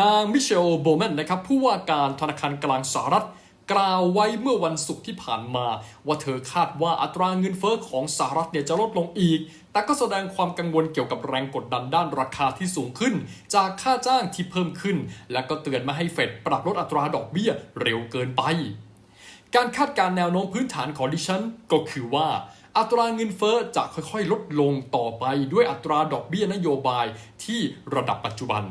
นางมิเชลโบแมนนะครับผู้ว่าการธนาคารกลางสหรัฐ กล่าวไว้เมื่อวันศุกร์ที่ผ่านมา ว่าเธอคาดว่าอัตราเงินเฟ้อของสหรัฐเนี่ยจะลดลงอีก แต่ก็แสดงความกังวลเกี่ยวกับแรงกดดันด้านราคาที่สูงขึ้น จากค่าจ้างที่เพิ่มขึ้น และก็เตือนไม่ให้เฟดปรับลดอัตราดอกเบี้ยเร็วเกินไป การคาดการณ์แนวโน้มพื้นฐานของดิฉันก็คือว่าอัตราเงินเฟ้อจะค่อยๆ ลดลงต่อไปด้วยอัตราดอกเบี้ยนโยบายที่ระดับปัจจุบัน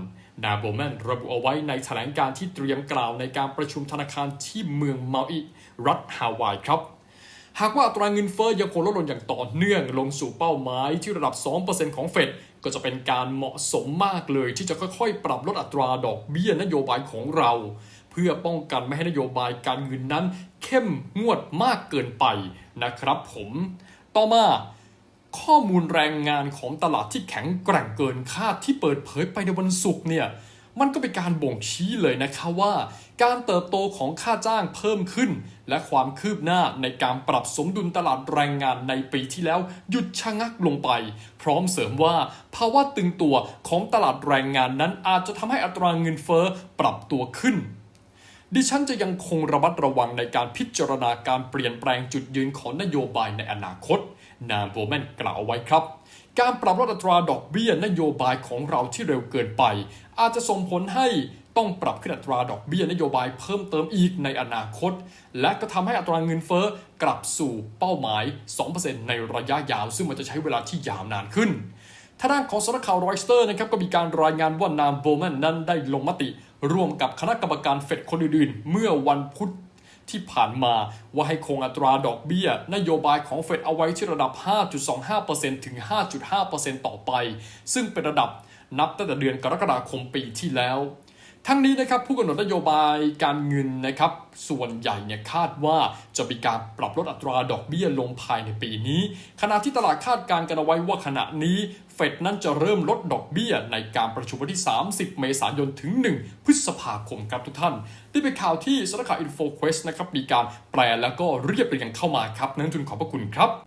นาโบแมนระบุเอาไว้ในแถลงการที่เตรียมกล่าวในการประชุมธนาคารที่เมืองเมาอิรัฐฮาวายครับ หากว่าอัตราเงินเฟ้อยังคงลดลงอย่างต่อเนื่องลงสู่เป้าหมายที่ระดับ 2%ของเฟดก็จะเป็นการเหมาะสมมากเลยที่จะค่อยๆ ปรับลดอัตราดอกเบี้ยนโยบายของเรา เพื่อป้องกันไม่ให้นโยบายการเงินนั้น เข้มงวดมากเกินไปนะครับผม ต่อมา ข้อมูลแรงงานของตลาดที่แข็งแกร่งเกินคาดที่เปิดเผยไปในวันศุกร์เนี่ยมันก็เป็นการบ่งชี้เลยนะคะว่า การเติบโตของค่าจ้างเพิ่มขึ้น และความคืบหน้าในการปรับสมดุลตลาดแรงงานในปีที่แล้วหยุดชะงักลงไป พร้อมเสริมว่า ภาวะตึงตัวของตลาดแรงงานนั้นอาจจะทำให้อัตราเงินเฟ้อปรับตัวขึ้น ดิฉันจะยังคงระมัดระวังในการพิจารณาการเปลี่ยนแปลงจุดยืนของนโยบายในอนาคต นางโบแมนกล่าวไว้ครับ การปรับลดอัตราดอกเบี้ยนโยบายของเราที่เร็วเกินไป อาจจะส่งผลให้ต้องปรับขึ้นอัตราดอกเบี้ยนโยบายเพิ่มเติมอีกในอนาคต และก็ทำให้อัตราเงินเฟ้อกลับสู่เป้าหมาย 2%ในระยะยาว ซึ่งมันจะใช้เวลาที่ยาวนานขึ้นทางด้านของสำนักข่าวรอยสเตอร์นะครับก็มีการรายงานว่านามโบแมนนั้นได้ลงมติ ร่วมกับคณะกรรมการเฟดคนอื่นๆ เมื่อวันพุธ ที่ผ่านมาว่าให้คงอัตราดอกเบี้ย นโยบายของเฟดเอาไว้ที่ระดับ 5.25%ถึง 5.5%ต่อไป ซึ่งเป็นระดับนับตั้งแต่เดือนกรกฎาคมปีที่แล้ว ทั้งนี้นะครับผู้กำหนดนโยบายการเงินนะครับส่วนใหญ่เนี่ยคาดว่าจะมีการปรับลดอัตราดอกเบี้ยลงภายในปีนี้ ขณะที่ตลาดคาดการณ์กันเอาไว้ว่าขณะนี้เฟดนั้นจะเริ่มลดดอกเบี้ยในการประชุมวันที่ 30 เมษายนถึง 1 พฤษภาคมครับทุกท่าน นี่เป็นข่าวที่สำนักข่าว InfoQuest นะครับมีการแปลแล้วก็เรียบเรียงเข้ามาครับ นักลงทุนขอบพระคุณครับ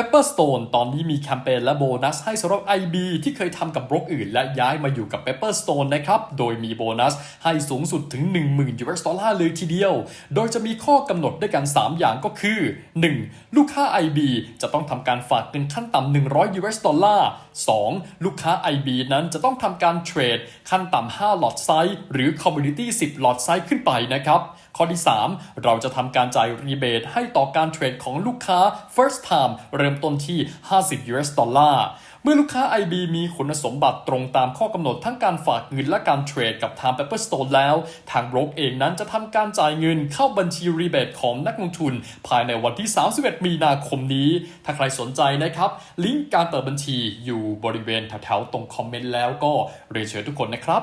Pepperstone ตอนนี้มีแคมเปญและโบนัสให้สำหรับ IB ที่เคยทำกับบล็อกอื่น และย้ายมาอยู่กับ Pepperstone นะครับ โดยมีโบนัสให้สูงสุดถึง 10,000 US ดอลลาร์เลยทีเดียว โดยจะมีข้อกำหนดด้วยกัน 3 อย่างก็คือ 1. ลูกค้า IB จะต้องทำการฝากเงินขั้นต่ำ100 US ดอลลาร์ 2. ลูกค้า IB นั้นจะต้องทำการเทรดขั้นต่ำ5หลอดไซส์หรือ Community 10หลอดไซส์ขึ้นไปนะครับข้อที่ 3 เราจะทำการจ่ายรีเบทให้ต่อการเทรดของลูกค้า first time เริ่ริ่มต้นที่ 50 US ดอลลาร์เมื่อลูกค้า IB มีคุณสมบัติตรงตามข้อกำหนดทั้งการฝากเงินและการเทรดกับทาง Pepperstone แล้ว ทางโบรกเองนั้นจะทำการจ่ายเงินเข้าบัญชีรีเบทของนักลงทุน ภายในวันที่ 31 มีนาคมนี้ ถ้าใครสนใจนะครับ ลิงก์การเปิดบัญชีอยู่บริเวณแถวๆตรงคอมเมนต์แล้วก็เรียนเชิญทุกคนนะครับ